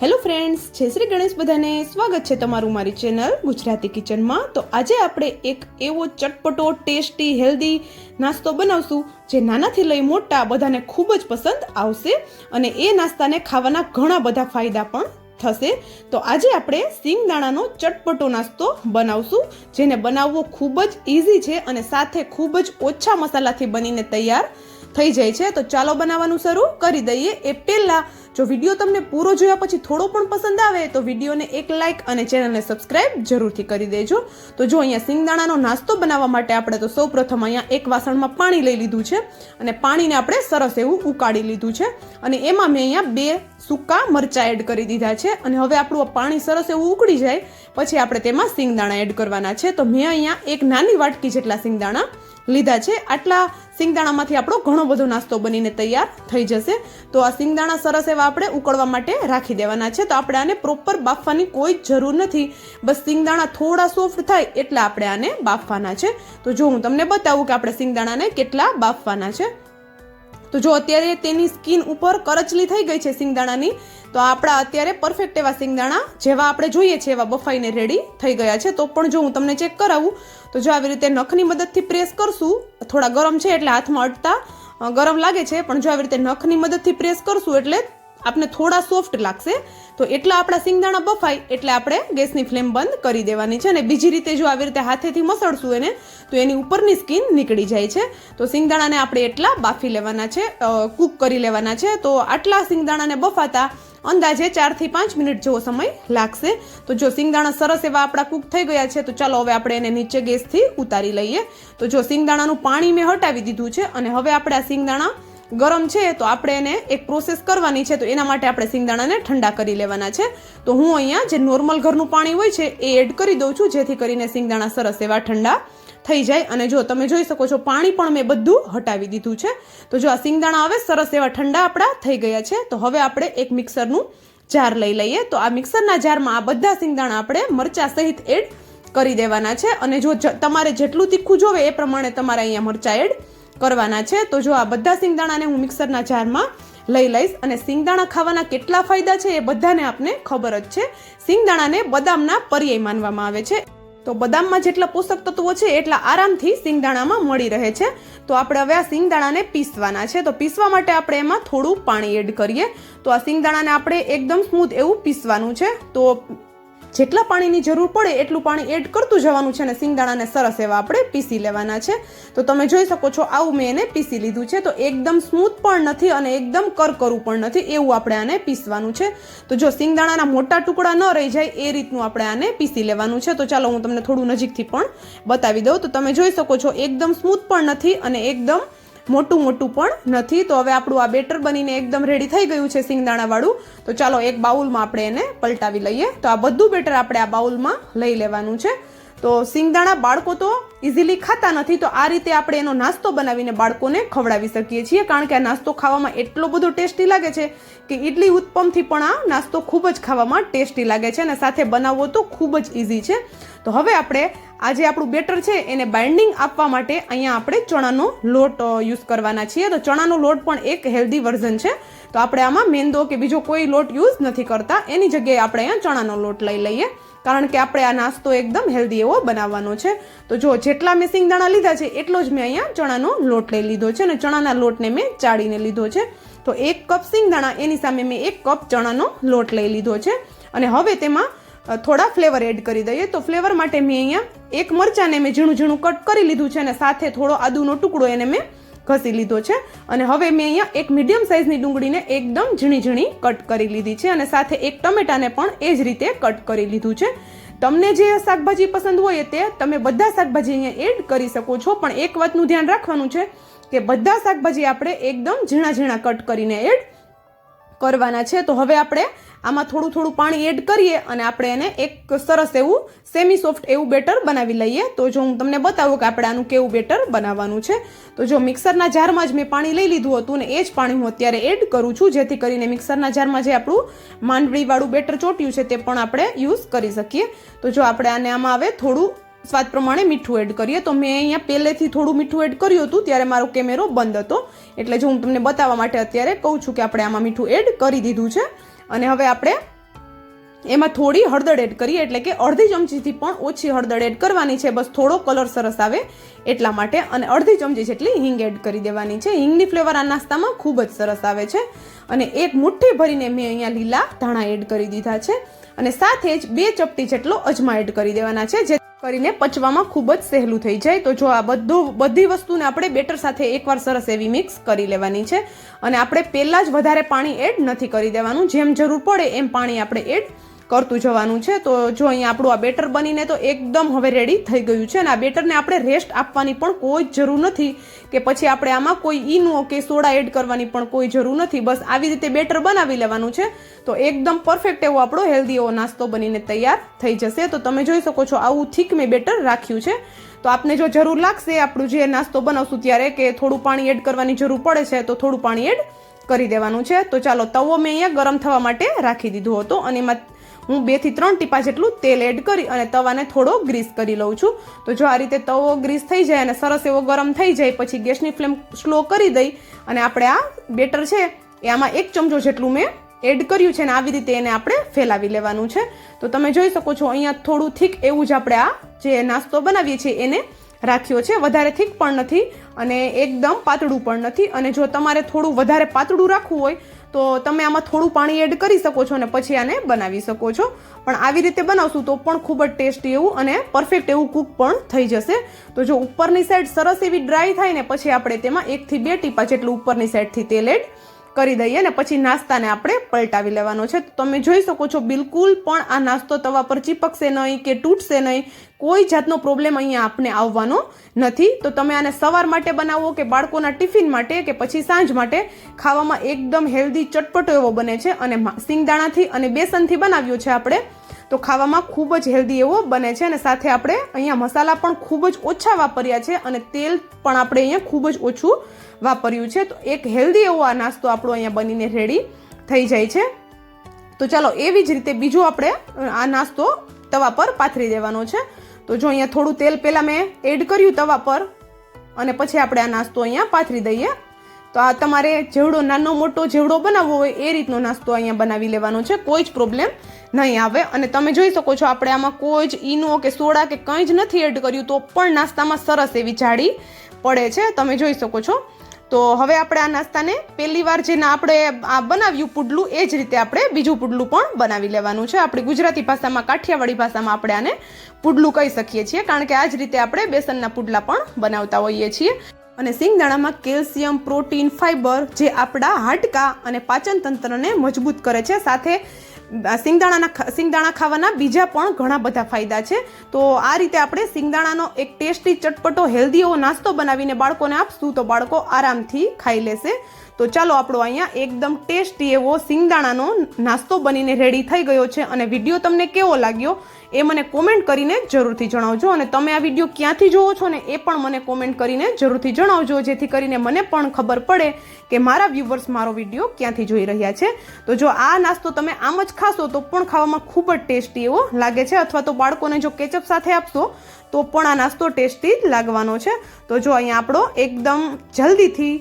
Hello friends, જય શ્રી ગણેશ બધાને. સ્વાગત છે તમારું મારી ચેનલ ગુજરાતી કિચનમાં. તો આજે આપણે એક એવો ચટપટો, ટેસ્ટી, હેલ્ધી નાસ્તો બનાવશું જે નાનાથી લઈ મોટા બધાને ખૂબ જ પસંદ આવશે અને એ નાસ્તાને ખાવાના ઘણા બધા ફાયદા પણ થશે. તો આજે આપણે સિંગદાણાનો ચટપટો નાસ્તો બનાવશું, જેને બનાવવો ખૂબ જ ઇઝી છે અને સાથે ખૂબ જ ઓછા મસાલાથી બનીને તૈયાર થઈ જાય છે. તો ચાલો બનાવવાનું શરૂ કરી દઈએ. એ પહેલાં જો વીડિયો તમને પૂરો જોયા પછી થોડો પણ પસંદ આવે તો વિડીયોને એક લાઇક અને ચેનલને સબસ્ક્રાઇબ જરૂરથી કરી દેજો. તો જો અહીંયા સિંગદાણાનો નાસ્તો બનાવવા માટે આપણે તો સૌપ્રથમ અહીંયા એક વાસણમાં પાણી લઈ લીધું છે અને પાણીને આપણે સરસ એવું ઉકાળી લીધું છે. અને એમાં મેં અહીંયા બે સૂકા મરચાં એડ કરી દીધા છે. અને હવે આપણું પાણી સરસ એવું ઉકળી જાય. પછી આપણે તેમાં સિંગદાણા એડ કરવાના છે. તો મેં અહીંયા એક નાની વાટકી જેટલા સિંગદાણા લીધા છે. આટલા સિંગદાણામાંથી આપણો ઘણો બધો નાસ્તો બનીને તૈયાર થઈ જશે. તો આ સિંગદાણા સરસ એવા આપણે ઉકળવા માટે રાખી દેવાના છે. તો આપણે આને પ્રોપર બાફવાની કોઈ જ જરૂર નથી. બસ સિંગદાણા થોડા સોફ્ટ થાય એટલે આપણે આને બાફવાના છે. તો જો હું તમને બતાવું કે આપણે સિંગદાણાને કેટલા બાફવાના છે. તો જો અત્યારે તેની સ્કિન ઉપર કરચલી થઈ ગઈ છે સિંગદાણાની, તો આપણા અત્યારે પરફેક્ટ એવા સિંગદાણા જેવા આપણે જોઈએ છે એવા બફાઈને રેડી થઈ ગયા છે. તો પણ જો હું તમને ચેક કરાવું, તો જો આવી રીતે નખની મદદથી પ્રેસ કરશું, થોડા ગરમ છે એટલે હાથમાં અટતા ગરમ લાગે છે, પણ જો આવી રીતે નખની મદદથી પ્રેસ કરશું એટલે આપને થોડા સોફ્ટ લાગશે. તો એટલા આપણા સિંગદાણા બફાય, એટલે આપણે ગેસની ફ્લેમ બંધ કરી દેવાની છે અને બીજી રીતે જો આવી રીતે હાથેથી મસળશું એને, તો એની ઉપરની સ્કીન નીકળી જાય છે. તો સિંગદાણાને આપણે એટલા બાફી લેવાના છે કૂક કરી લેવાના છે. તો આટલા સિંગદાણાને બફાતા અંદાજે ચારથી પાંચ મિનિટ જેવો સમય લાગશે. તો જો સિંગદાણા સરસ એવા આપણા કૂક થઈ ગયા છે, તો ચાલો હવે આપણે એને નીચે ગેસથી ઉતારી લઈએ. તો જો સિંગદાણાનું પાણી મેં હટાવી દીધું છે અને હવે આપણે આ સિંગદાણા ગરમ છે, તો આપણે એને એક પ્રોસેસ કરવાની છે, તો એના માટે આપણે સિંગદાણાને ઠંડા કરી લેવાના છે. તો હું અહીંયા જે નોર્મલ ઘરનું પાણી હોય છે, એ એડ કરી દઉં છું, જેથી કરીને સિંગદાણા સરસ એવા ઠંડા થઈ જાય. અને જો તમે જોઈ શકો છો, પાણી પણ મેં બધું હટાવી દીધું છે. તો જો આ સિંગદાણા હવે સરસ એવા ઠંડા આપણા થઈ ગયા છે, તો હવે આપણે એક મિક્સરનું જાર લઈ લઈએ. તો આ મિક્સરના જારમાં આ બધા સિંગદાણા આપણે મરચા સહિત એડ કરી દેવાના છે. અને જો તમારે જેટલું તીખું જોવે એ પ્રમાણે તમારે અહીંયા મરચા એડ કરવાના છે. તો જો આ બધા સિંગદાણાને હું મિક્સરના જારમાં લઈ લઈશ અને સિંગદાણા ખાવાના કેટલા ફાયદા છે એ બધાને આપને ખબર જ છે. સિંગદાણાને બદામના પર્યાય માનવામાં આવે છે. તો બદામમાં જેટલા પોષક તત્વો છે એટલા આરામથી સિંગદાણામાં મળી રહે છે. તો આપણે હવે આ સિંગદાણાને પીસવાના છે. તો પીસવા માટે આપણે એમાં થોડું પાણી એડ કરીએ. તો આ સિંગદાણાને આપણે એકદમ સ્મૂથ એવું પીસવાનું છે. તો જેટલા પાણીની જરૂર પડે એટલું પાણી એડ કરતું જવાનું છે અને સિંગદાણાને સરસ એવા આપણે પીસી લેવાના છે. તો તમે જોઈ શકો છો આવું મેં એને પીસી લીધું છે. તો એકદમ સ્મૂથ પણ નથી અને એકદમ કરકરું પણ નથી એવું આપણે આને પીસવાનું છે. તો જો સિંગદાણાના મોટા ટુકડા ન રહી જાય એ રીતનું આપણે આને પીસી લેવાનું છે. તો ચાલો હું તમને થોડું નજીકથી પણ બતાવી દઉં. તો તમે જોઈ શકો છો એકદમ સ્મૂથ પણ નથી અને એકદમ મોટું મોટું પણ નથી. તો હવે આપણું આ બેટર બનીને એકદમ રેડી થઈ ગયું છે સિંગદાણાવાળું. તો ચાલો એક બાઉલમાં આપણે એને પલટાવી લઈએ. તો આ બધું બેટર આપણે આ બાઉલમાં લઈ લેવાનું છે. તો સિંગદાણા બાળકો તો ઇઝીલી ખાતા નથી. તો આ રીતે આપણે એનો નાસ્તો બનાવીને બાળકોને ખવડાવી શકીએ છીએ. કારણ કે આ નાસ્તો ખાવામાં એટલો બધો ટેસ્ટી લાગે છે કે ઇડલી ઉત્પમથી પણ આ નાસ્તો ખૂબ જ ખાવામાં ટેસ્ટી લાગે છે અને સાથે બનાવવો તો ખૂબ જ ઇઝી છે. તો હવે આપણે આ જે આપણું બેટર છે એને બાઇન્ડિંગ આપવા માટે અહીંયા આપણે ચણાનો લોટ યુઝ કરવાના છીએ. તો ચણાનો લોટ પણ એક હેલ્ધી વર્ઝન છે. તો આપણે આમાં મેંદો કે બીજો કોઈ લોટ યુઝ નથી કરતા. એની જગ્યાએ આપણે અહીંયા ચણાનો લોટ લઈ લઈએ. કારણ કે આપણે આ નાસ્તો એકદમ હેલ્ધી એવો બનાવવાનો છે. તો જો જેટલા મેં સિંગદાણા લીધા છે, એટલો જ મેં અહીંયા ચણાનો લોટ લઈ લીધો છે અને ચણાના લોટને મેં ચાળીને લીધો છે. તો એક કપ સિંગદાણા, એની સામે મેં એક કપ ચણાનો લોટ લઈ લીધો છે. અને હવે તેમાં થોડા ફ્લેવર એડ કરી દઈએ. તો ફ્લેવર માટે મેં અહીંયા એક મરચાંને મેં ઝીણું ઝીણું કટ કરી લીધું છે અને સાથે થોડો આદુનો ટુકડો એને મેં ઘસી લીધો છે. અને હવે મેં અહીંયા એક મીડિયમ સાઇઝની ડુંગળીને એકદમ ઝીણી ઝીણી કટ કરી લીધી છે અને સાથે એક ટમેટાને પણ એ જ રીતે કટ કરી લીધું છે. તમને જે શાકભાજી પસંદ હોય તે તમે બધા શાકભાજી અહીંયા એડ કરી શકો છો. પણ એક વાતનું ધ્યાન રાખવાનું છે કે બધા શાકભાજી આપણે એકદમ ઝીણા ઝીણા કટ કરીને એડ કરવાના છે. તો હવે આપણે આમાં થોડું થોડું પાણી એડ કરીએ અને આપણે એને એક સરસ એવું સેમી સોફ્ટ એવું બેટર બનાવી લઈએ. તો જો હું તમને બતાવું કે આપણે આનું કેવું બેટર બનાવવાનું છે. તો જો મિક્સરના જારમાં જ મેં પાણી લઈ લીધું હતું ને એ જ પાણી હું અત્યારે એડ કરું છું, જેથી કરીને મિક્સરના જારમાં જે આપણું માંડવીવાળું બેટર ચોટ્યું છે તે પણ આપણે યુઝ કરી શકીએ. તો જો આપણે આને આમાં હવે થોડું સ્વાદ પ્રમાણે મીઠું એડ કરીએ. તો મેં અહીંયા પહેલેથી થોડું મીઠું એડ કર્યું હતું, ત્યારે મારો કેમેરો બંધ હતો. એટલે જો હું તમને બતાવવા માટે અત્યારે કહું છું કે આપણે આમાં મીઠું એડ કરી દીધું છે. અને હવે આપણે એમાં થોડી હળદર એડ કરીએ, એટલે કે અડધી ચમચીથી પણ ઓછી હળદર એડ કરવાની છે. બસ થોડો કલર સરસ આવે એટલા માટે. અને અડધી ચમચી જેટલી હિંગ એડ કરી દેવાની છે. હિંગની ફ્લેવર આ નાસ્તામાં ખૂબ જ સરસ આવે છે. અને એક મુઠ્ઠી ભરીને મેં અહીંયા લીલા ધાણા એડ કરી દીધા છે. અને સાથે જ બે ચપટી જેટલો અજમા એડ કરી દેવાના છે, જે કરીને પચવામાં ખૂબ જ સહેલું થઈ જાય. તો જો આ બધું, બધી વસ્તુને આપણે બેટર સાથે એકવાર સરસ એવી મિક્સ કરી લેવાની છે. અને આપણે પહેલાં જ વધારે પાણી એડ નથી કરી દેવાનું. જેમ જરૂર પડે એમ પાણી આપણે એડ કરતું જવાનું છે. તો જો અહીંયા આપણું આ બેટર બનીને તો એકદમ હવે રેડી થઈ ગયું છે અને આ બેટરને આપણે રેસ્ટ આપવાની પણ કોઈ જ જરૂર નથી કે પછી આપણે આમાં કોઈ ઈનો કે સોડા એડ કરવાની પણ કોઈ જરૂર નથી. બસ આવી રીતે બેટર બનાવી લેવાનું છે. તો એકદમ પરફેક્ટ એવો આપણો હેલ્ધી એવો નાસ્તો બનીને તૈયાર થઈ જશે. તો તમે જોઈ શકો છો આવું થીક મેં બેટર રાખ્યું છે. તો આપને જો જરૂર લાગશે આપણું જે નાસ્તો બનાવશું ત્યારે કે થોડું પાણી એડ કરવાની જરૂર પડે છે, તો થોડું પાણી એડ કરી દેવાનું છે. તો ચાલો તવો મેં અહીંયા ગરમ થવા માટે રાખી દીધો હતો અને એમાં હું બેથી ત્રણ ટીપા જેટલું તેલ એડ કરી અને તવાને થોડો ગ્રીસ કરી લઉં છું. તો જો આ રીતે તવો ગ્રીસ થઈ જાય અને સરસ એવો ગરમ થઈ જાય, પછી ગેસની ફ્લેમ સ્લો કરી દઈ અને આપણે આ બેટર છે એ આમાં એક ચમચો જેટલું મેં એડ કર્યું છે અને આવી રીતે એને આપણે ફેલાવી લેવાનું છે. તો તમે જોઈ શકો છો અહીંયા થોડું થીક એવું જ આપણે આ જે નાસ્તો બનાવીએ છીએ એને રાખ્યો છે. વધારે થીક પણ નથી અને એકદમ પાતળું પણ નથી અને જો તમારે થોડું વધારે પાતળું રાખવું હોય તો તમે આમાં થોડું પાણી એડ કરી શકો છો અને પછી આને બનાવી શકો છો. પણ આવી રીતે બનાવશું તો પણ ખૂબ જ ટેસ્ટી એવું અને પરફેક્ટ એવું કૂક પણ થઈ જશે. તો જો ઉપરની સાઈડ સરસ એવી ડ્રાય થાય ને, પછી આપણે તેમાં એકથી બે ટીપા જેટલું ઉપરની સાઈડથી તેલ એડ કરી દઈએ ને પછી નાસ્તાને આપણે પલટાવી લેવાનો છે. તો તમે જોઈ શકો છો, બિલકુલ પણ આ નાસ્તો તવા પર ચીપકશે નહીં કે તૂટશે નહીં. કોઈ જાતનો પ્રોબ્લેમ અહીંયા આપને આવવાનો નથી. તો તમે આને સવાર માટે બનાવો કે બાળકોના ટિફિન માટે કે પછી સાંજ માટે. ખાવામાં એકદમ હેલ્ધી ચટપટો એવો બને છે અને સિંગદાણાથી અને બેસનથી બનાવ્યો છે આપણે. તો ખાવામાં ખૂબ જ હેલ્ધી એવો બને છે અને સાથે આપણે અહીંયા મસાલા પણ ખૂબ જ ઓછા વાપર્યા છે અને તેલ પણ આપણે અહીંયા ખૂબ જ ઓછું વાપર્યું છે. તો એક હેલ્ધી એવો આ નાસ્તો આપણો અહીંયા બનીને રેડી થઈ જાય છે. તો ચાલો એવી જ રીતે બીજો આપણે આ નાસ્તો તવા પર પાથરી દેવાનો છે. તો જો અહીંયા થોડું તેલ પહેલાં મેં એડ કર્યું તવા પર અને પછી આપણે આ નાસ્તો અહીંયા પાથરી દઈએ. તો આ તમારે જેવડો નાનો મોટો જેવડો બનાવવો હોય એ રીતનો નાસ્તો અહીંયા બનાવી લેવાનો છે. કોઈ જ પ્રોબ્લેમ નહીં આવે. અને તમે જોઈ શકો છો આપણે આમાં કોઈ જ ઈનો કે સોડા કે કંઈ જ નથી એડ કર્યું તો પણ નાસ્તામાં સરસ એવી જાડી પડે છે. તમે જોઈ શકો છો. તો હવે આપણે આ નાસ્તાને પહેલી વાર જેને આપણે આ બનાવ્યું પુડલું, એ જ રીતે આપણે બીજું પુડલું પણ બનાવી લેવાનું છે. આપણી ગુજરાતી ભાષામાં, કાઠિયાવાડી ભાષામાં આપણે આને પુડલું કહી શકીએ છીએ, કારણ કે આ જ રીતે આપણે બેસનના પુડલા પણ બનાવતા હોઈએ છીએ. અને સિંગદાણામાં કેલ્શિયમ, પ્રોટીન, ફાઇબર જે આપણા હાડકાં અને પાચન તંત્રને મજબૂત કરે છે. સાથે સિંગદાણાના સિંગદાણા ખાવાના બીજા પણ ઘણા બધા ફાયદા છે. તો આ રીતે આપણે સિંગદાણાનો એક ટેસ્ટી, ચટપટો હેલ્ધી એવો નાસ્તો બનાવીને બાળકોને આપશું તો બાળકો આરામથી ખાઈ લેશે. તો ચાલો આપણો અહીંયા એકદમ ટેસ્ટી એવો સિંગદાણાનો નાસ્તો બનીને રેડી થઈ ગયો છે. અને વીડિયો તમને કેવો લાગ્યો? એ મને કોમેન્ટ કરીને જરૂરથી જણાવજો અને તમે આ વીડિયો ક્યાંથી જોવો છો ને એ પણ મને કોમેન્ટ કરીને જરૂરથી જણાવજો, જેથી કરીને મને પણ ખબર પડે કે મારા વ્યૂવર્સ મારો વીડિયો ક્યાંથી જોઈ રહ્યા છે. તો જો આ નાસ્તો તમે આમ જ ખાશો તો પણ ખાવામાં ખૂબ જ ટેસ્ટી એવો લાગે છે. અથવા તો બાળકોને જો કેચઅપ સાથે આપશો તો પણ આ નાસ્તો ટેસ્ટી લાગવાનો છે. તો જો અહીંયા આપણો એકદમ જલ્દીથી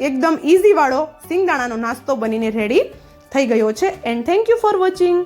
એકદમ ઇઝીવાળો સિંગદાણાનો નાસ્તો બનીને રેડી થઈ ગયો છે. And thank you for watching